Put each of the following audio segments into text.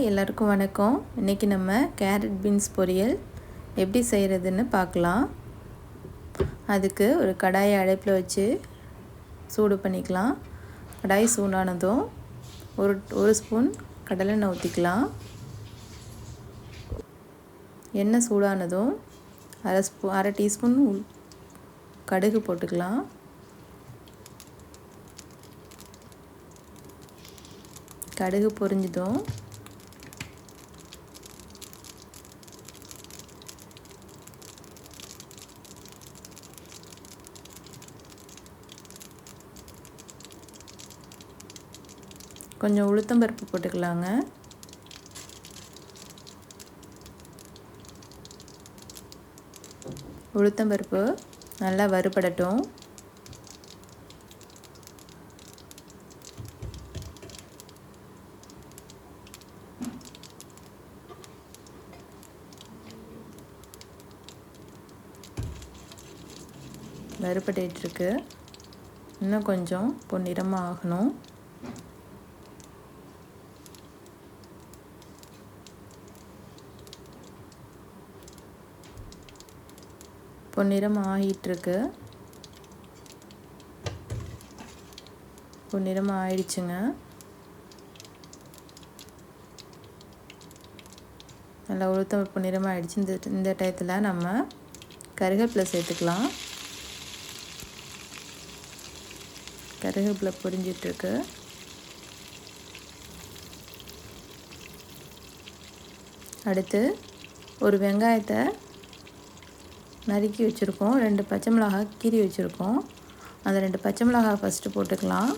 எல்லாருக்கும் வணக்கம். இன்றைக்கி நம்ம கேரட் பீன்ஸ் பொரியல் எப்படி செய்கிறதுன்னு பார்க்கலாம். அதுக்கு ஒரு கடாயை அடைப்பில் வச்சு சூடு பண்ணிக்கலாம். கடாய் சூடானதும் ஒரு ஒரு ஸ்பூன் கடலெண்ணெய் ஊற்றிக்கலாம் எண்ணெய் சூடானதும் அரை ஸ்பூ அரை டீஸ்பூன் கடுகு போட்டுக்கலாம். கடுகு பொரிஞ்சதும் கொஞ்சம் உளுத்தம்பருப்பு போட்டுக்கலாங்க. உளுத்தம்பருப்பு நல்லா வறுபடட்டும். வறுபட்டுருக்கு இன்னும் கொஞ்சம் பொன்னிறமாக ஆகணும். பொன்னிறம் ஆகிட்டுருக்கு. பொன்னிறம் ஆயிடுச்சுங்க. நல்லா உளுத்த பொன்னிறம் ஆயிடுச்சு. இந்த இந்த டயத்தில் நம்ம கருவேப்பிலை சேர்த்துக்கலாம். கருவேப்பிலை பொரிஞ்சிட்ருக்கு அடுத்து ஒரு வெங்காயத்தை நறுக்கி வச்சுருக்கோம். ரெண்டு பச்சை மிளகாய் கீறி வச்சுருக்கோம். அந்த ரெண்டு பச்சை மிளகாய் ஃபஸ்ட்டு போட்டுக்கலாம்.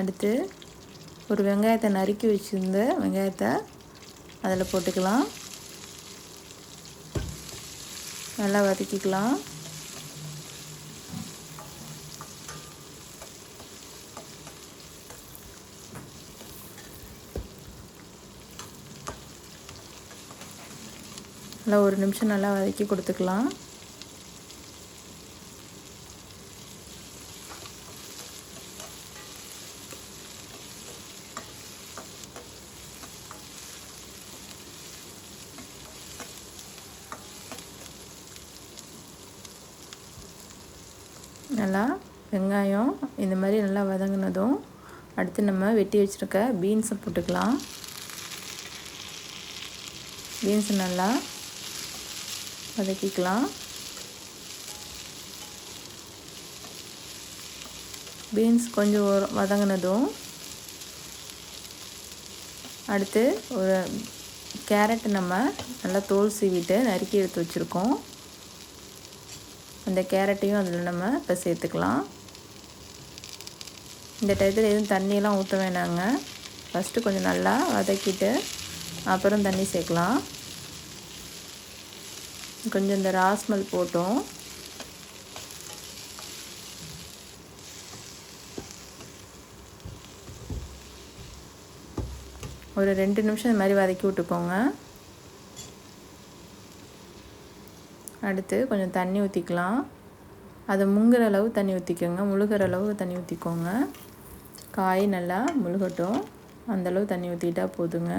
அடுத்து ஒரு வெங்காயத்தை நறுக்கி வச்சுருந்த வெங்காயத்தை அதில் போட்டுக்கலாம். நல்லா வதக்கிக்கலாம். நல்லா ஒரு நிமிஷம் நல்லா வதக்கி கொடுத்துக்கலாம். நல்லா வெங்காயம் இந்த மாதிரி நல்லா வதங்கினதும் அடுத்து நம்ம வெட்டி வச்சுருக்க பீன்ஸை போட்டுக்கலாம். பீன்ஸ் நல்லா வதக்கிக்கலாம். பீன்ஸ் கொஞ்சம் வதங்கினதும் அடுத்து ஒரு கேரட் நம்ம நல்லா தோல் சீவிட்டு நறுக்கி எடுத்து வச்சுருக்கோம். அந்த கேரட்டையும் அதில் நம்ம இப்போ சேர்த்துக்கலாம். இந்த டயத்தில் எதுவும் தண்ணியெல்லாம் ஊற்ற வேணாங்க. ஃபஸ்ட்டு கொஞ்சம் நல்லா வதக்கிட்டு அப்புறம் தண்ணி சேர்க்கலாம். கொஞ்சம் இந்த ராஸ்மல் போட்டோம். ஒரு ரெண்டு நிமிஷம் இது மாதிரி வதக்கி விட்டுக்கோங்க. அடுத்து கொஞ்சம் தண்ணி ஊற்றிக்கலாம் அதை முங்குற அளவு தண்ணி ஊற்றிக்கோங்க முழுகிற அளவு தண்ணி ஊற்றிக்கோங்க காய் நல்லா முழுகட்டும். அந்தளவு தண்ணி ஊற்றிட்டா போதுங்க.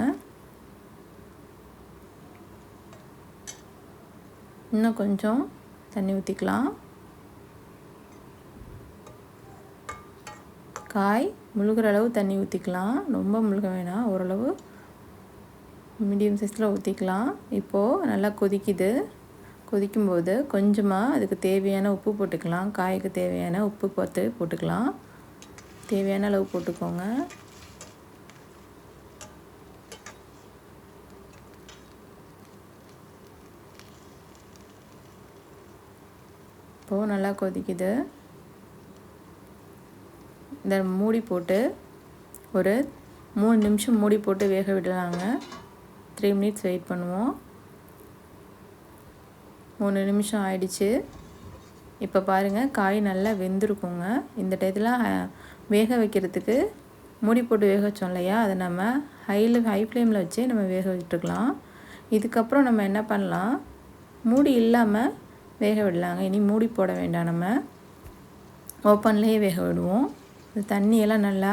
இன்னும் கொஞ்சம் தண்ணி ஊற்றிக்கலாம் காய் முழுகிற அளவு தண்ணி ஊற்றிக்கலாம் ரொம்ப முழுக வேணாம். ஓரளவு மீடியம் சைஸில் ஊற்றிக்கலாம் இப்போது நல்லா கொதிக்குது. கொதிக்கும்போது கொஞ்சமாக அதுக்கு தேவையான உப்பு போட்டுக்கலாம். காய்க்கு தேவையான உப்பு பார்த்து போட்டுக்கலாம். தேவையான அளவு போட்டுக்கோங்க. இப்போது நல்லா கொதிக்குது. இந்த மூடி போட்டு ஒரு மூணு நிமிஷம் மூடி போட்டு வேக விடலாங்க. த்ரீ மினிட்ஸ் வெயிட் பண்ணுவோம். மூணு நிமிஷம் ஆயிடுச்சு. இப்போ பாருங்கள் காய் நல்லா வெந்திருக்குங்க. இந்த டயத்தில் வேக வைக்கிறதுக்கு மூடி போட்டு வேக வச்சோம் இல்லையா? அதை நம்ம ஹையில் ஹை ஃப்ளேமில் வச்சு நம்ம வேக விட்டுருக்கலாம் இதுக்கப்புறம் நம்ம என்ன பண்ணலாம்? மூடி இல்லாமல் வேக விடலாங்க. இனி மூடி போட வேண்டாம் நம்ம. ஓப்பன்லேயே வேக விடுவோம். இந்த தண்ணியெல்லாம் நல்லா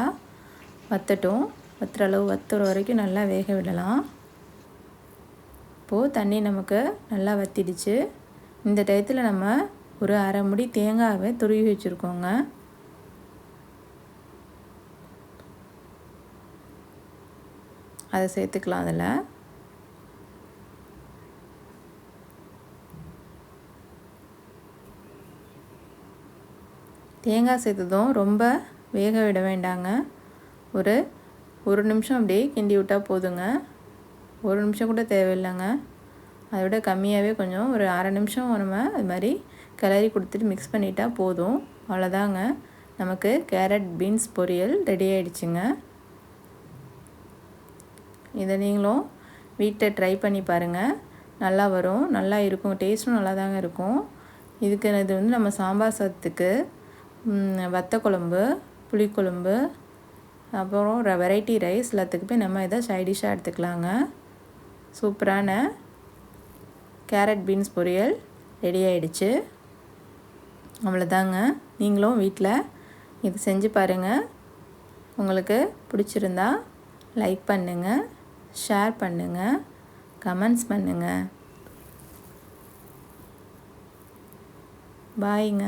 வற்றட்டும் வற்றுற அளவு வத்துற வரைக்கும் நல்லா வேக விடலாம். இப்போது தண்ணி நமக்கு நல்லா வற்றிடுச்சு இந்த டயத்தில் நம்ம ஒரு அரை முடி தேங்காவை துருவி வச்சுருக்கோங்க. அதை சேர்த்துக்கலாம் அதில். தேங்காய் சேர்த்ததும் ரொம்ப வேக விட வேண்டாங்க. ஒரு ஒரு நிமிஷம் அப்படியே கிண்டி விட்டால் போதுங்க. ஒரு நிமிஷம் கூட தேவையில்லைங்க. அதை விட கம்மியாகவே கொஞ்சம் ஒரு அரை நிமிஷம் நம்ம அது மாதிரி கிளறி கொடுத்துட்டு மிக்ஸ் பண்ணிட்டா போதும். அவ்வளோதாங்க. நமக்கு கேரட் பீன்ஸ் பொரியல் ரெடி ஆகிடுச்சுங்க இதை நீங்களும் வீட்டில் ட்ரை பண்ணி பாருங்கள் நல்லா வரும். நல்லா இருக்கும். டேஸ்ட்டும் நல்லா தாங்க இருக்கும். இதுக்கு இது வந்து நம்ம சாம்பார் சாதத்துக்கு வத்த குழம்பு புளிக்குழம்பு அப்புறம் வெரைட்டி ரைஸ் எல்லாத்துக்குமே நம்ம இதை சைடிஷாக எடுத்துக்கலாங்க. சூப்பரான கேரட் பீன்ஸ் பொரியல் ரெடி ஆகிடுச்சு அவ்வளோதாங்க. நீங்களும் வீட்டில் இது செஞ்சு பாருங்கள் உங்களுக்கு பிடிச்சிருந்தா லைக் பண்ணுங்கள் ஷேர் பண்ணுங்கள் கமெண்ட்ஸ் பண்ணுங்கள் பாய்ங்க